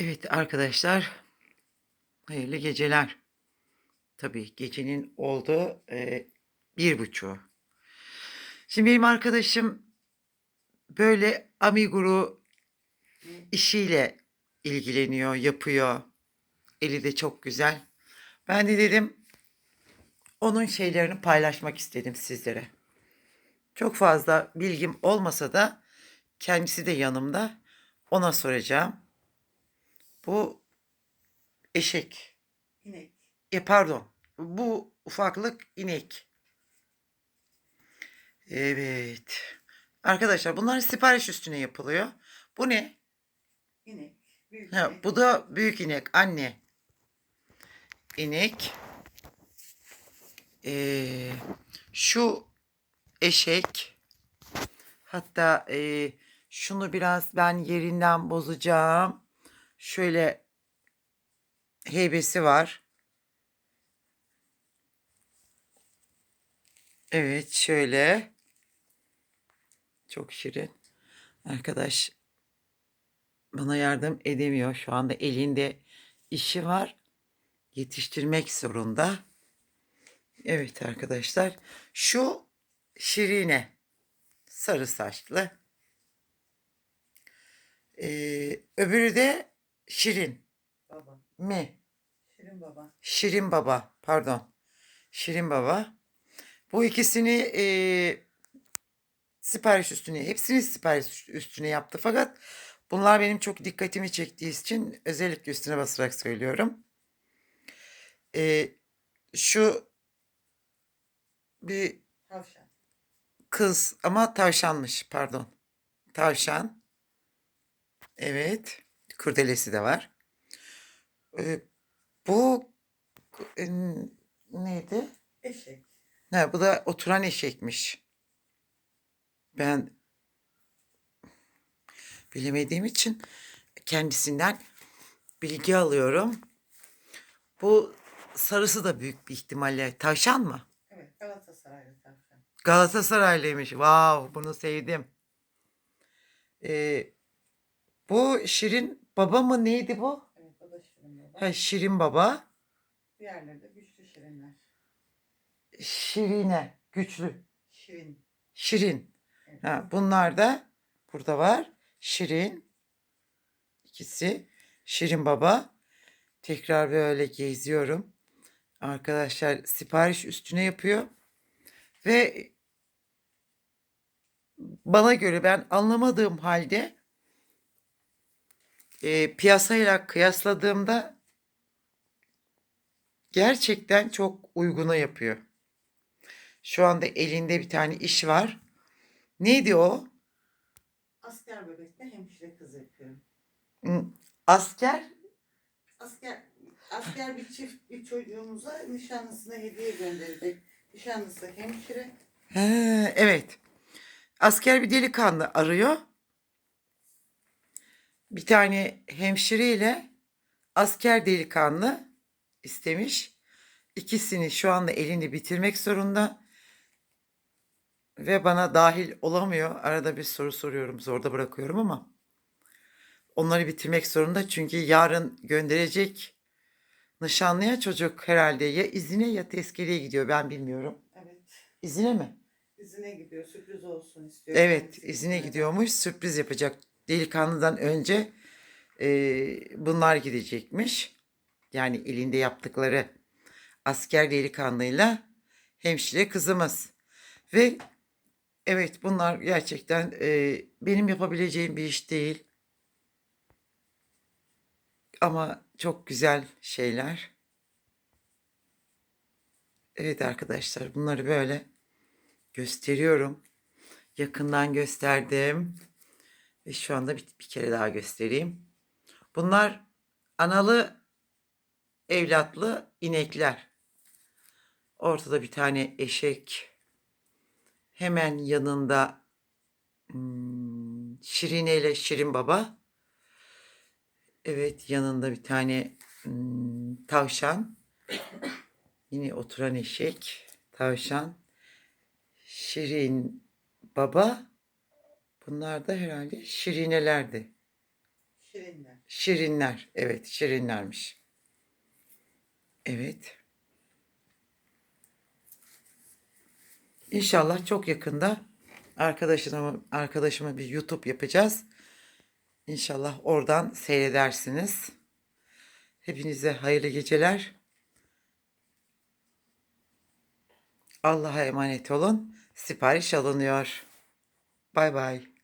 Evet arkadaşlar, hayırlı geceler. Tabii gecenin oldu e, bir buçuğu. Şimdi benim arkadaşım böyle amiguru işiyle ilgileniyor, yapıyor. Eli de çok güzel. Ben de dedim onun şeylerini paylaşmak istedim sizlere. Çok fazla bilgim olmasa da kendisi de yanımda. Ona soracağım. Bu eşek. İnek. E pardon. Bu ufaklık inek. Evet. Arkadaşlar bunlar sipariş üstüne yapılıyor. Bu ne? İnek. Büyük Ha, inek. bu da büyük inek. Anne. İnek. Ee, şu eşek. Hatta ee, şunu biraz ben yerinden bozacağım. Şöyle heybesi var. Evet şöyle. Çok şirin. Arkadaş bana yardım edemiyor. Şu anda elinde işi var. Yetiştirmek zorunda. Evet arkadaşlar. Şu Şirine. Sarı saçlı. Ee, öbürü de Şirin Baba. mi? Şirin baba. Şirin Baba. Pardon. Şirin Baba. Bu ikisini eee, sipariş üstüne, hepsini sipariş üstüne yaptı. Fakat bunlar benim çok dikkatimi çektiği için özellikle üstüne basarak söylüyorum. Eee, şu bir Tavşan. kız ama tavşanmış pardon. Tavşan. Evet. Kurdelesi de var. Eee, bu e, neydi? Eşek. Ha, bu da oturan eşekmiş. Ben bilemediğim için kendisinden bilgi alıyorum. Bu sarısı da büyük bir ihtimalle tavşan mı? Evet. Galatasaraylı tavşan. Galatasaraylıymış. Wow, bunu sevdim. Ee, bu Şirin Baba mı neydi bu? Evet. O da Şirin baba. Ha, Şirin Baba. Diğerleri de güçlü şirinler. Şirine, güçlü. Şirin. Şirin. Evet. Ha, bunlar da burada var. Şirin. İkisi. Şirin Baba. Tekrar böyle geziyorum. Arkadaşlar sipariş üstüne yapıyor. Ve bana göre ben anlamadığım halde e, piyasayla kıyasladığımda gerçekten çok uyguna yapıyor. Şu anda elinde bir tane iş var. Neydi o? Asker bebekte hemşire kız yapıyorum. Hmm, Asker. Asker asker bir çift bir çocuğumuza nişanlısına hediye gönderecek. Nişanlısı hemşire. He, evet. Asker bir delikanlı arıyor. Bir tane hemşireyle asker delikanlı istemiş. İkisini şu anda elinde bitirmek zorunda. Ve bana dahil olamıyor. Arada bir soru soruyorum, zorda bırakıyorum ama. Onları bitirmek zorunda çünkü yarın gönderecek nişanlıya çocuk herhalde ya izine ya tezkereye gidiyor ben bilmiyorum. Evet. İzine mi? İzine gidiyor. Sürpriz olsun istiyor. Evet, izine gidiyormuş. Sürpriz yapacak. Delikanlıdan önce e, bunlar gidecekmiş. Yani elinde yaptıkları asker delikanlıyla hemşire kızımız. Ve evet bunlar gerçekten e, benim yapabileceğim bir iş değil. Ama çok güzel şeyler. Evet arkadaşlar bunları böyle gösteriyorum. Yakından gösterdim. Ve şu anda bir, bir kere daha göstereyim. Bunlar analı evlatlı inekler. Ortada bir tane eşek. Hemen yanında hmm, Şirine ile Şirin Baba. Evet yanında bir tane hmm, tavşan. Yine oturan eşek. Tavşan. Şirin Baba. Bunlar da herhalde Şirinelerdi. Şirinler. Şirinler. Evet, şirinlermiş. Evet. İnşallah çok yakında arkadaşıma arkadaşıma bir YouTube yapacağız. İnşallah oradan seyredersiniz. Hepinize hayırlı geceler. Allah'a emanet olun. Sipariş alınıyor. 拜拜。